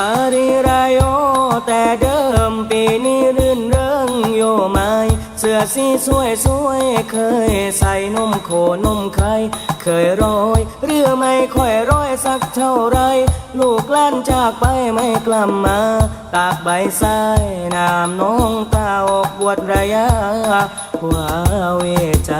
อาริรายโยแต่เดิมปีนี้รื่นเริงโยไม้เสื้อสีสวยสวยเคยใส่นมโคนมไข่เคยโรยเรือไม่ค่อยร้อยสักเท่าไร ลูกล้านจากไปไม่กลับมา ตากใบทรายน้ำน้องตาออกบวชระยะว่าเวจห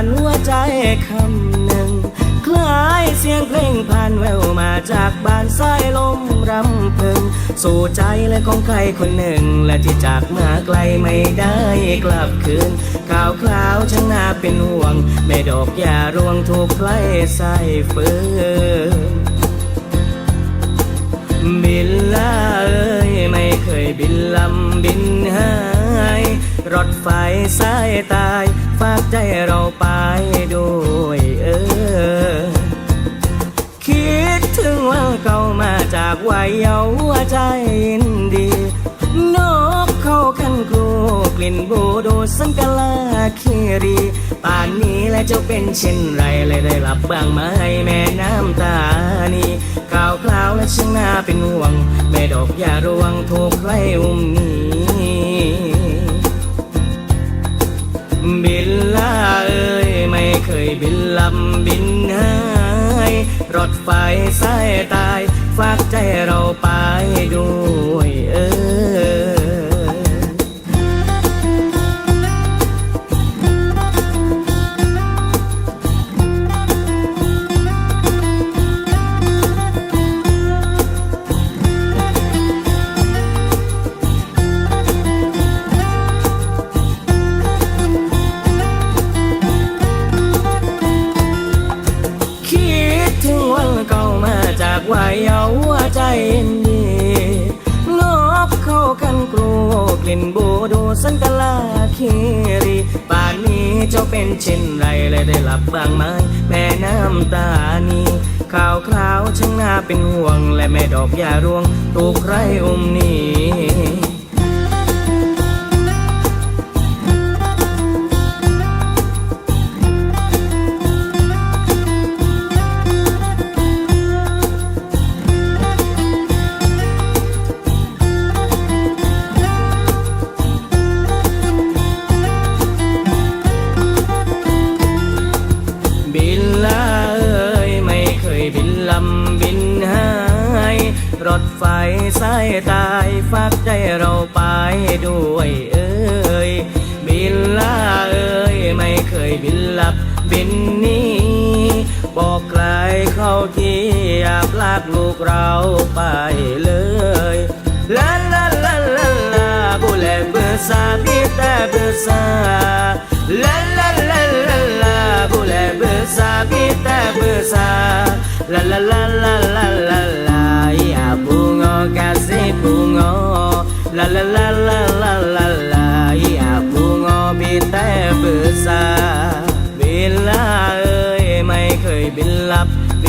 านหัวใจคำหนึ่ง คล้ายเสียงเพลงผ่านแววมาจากบ้านสายลมรำพึง สู่ใจและของใครคนหนึ่ง และที่จากมาไกลไม่ได้กลับคืนข่าวคราวช่างน่าเป็นห่วงแม่ดอกยารวงถูกใครใส่เฟืนบินลา รถไฟสายตาย ฝากใจเราไปด้วยเออ คิดถึงว่าเก่ามาจากวัยเยาว์ใจินดี นกเข้าคันครูกลิ่นบูดูสังกลาคีรี ป่านนี้และเจ้าเป็นเช่นไรเลยได้หลับบ้างไหมแม่น้ำตานีข่าวคราวและช่างน่าเป็นห่วง แม่ดอกยารวงถูกใครอุ้มหนี บินลาเอ้ยไม่เคยบินลำบินหายรถไฟสายตาย ฝากใจเราไปด้วย ว์ใจยินดีนกเข้ากันกรูกลิ่นบูดูสันตลาคีรีป่านนี้เจ้าเป็นเช่นไรเลยได้หลับบ้างไหมแม่น้ำตานีข่าวคราวช่างน่าเป็นห่วงและแม่ดอกยารวงตูกใครอุ้มนี สายตายฝากใจเราไปด้วยเอ้ยบินลาเอ้ยไม่เคยบินลับบินหนี้ บอกใครเข้าที่อยากลากลูกเราไปเลยลาลาลาลาลาบุเลเบอร์ซาพี่แต่เบอร์ซาลาลาลาลาลาบุเลเบอร์ซาพี่แต่เบอร์ซาลาลาลาลาลา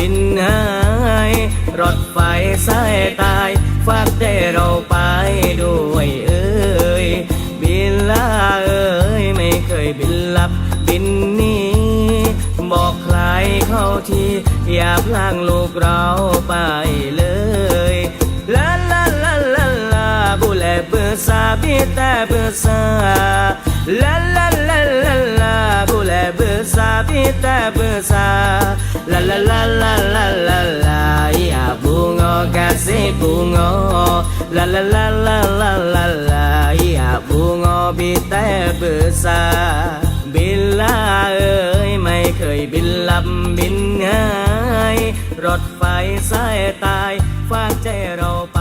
บินหาย รถไฟสายตายฝากใจเราไปด้วยเอ้ย บินลาเอ้ย ไม่เคยบินลับบินนี้ บอกใครเข้าทีอย่าพลางลูกเราไปเลยลาลาลาลาลาบุเลเบอร์ซาบิแต่เบอร์ซาลาลาลา ร์ซาบิแต่เบอร์ซาลาลาลาลาลาลาลาอย่าบูงอกาเซบูงอลาลาลาลาลาลาลาอย่าบูงอบิแต่เบอร์ซาบินลาเอ้ยไม่เคยบินลำบินหาย รถไฟสายตายฝากใจเราไป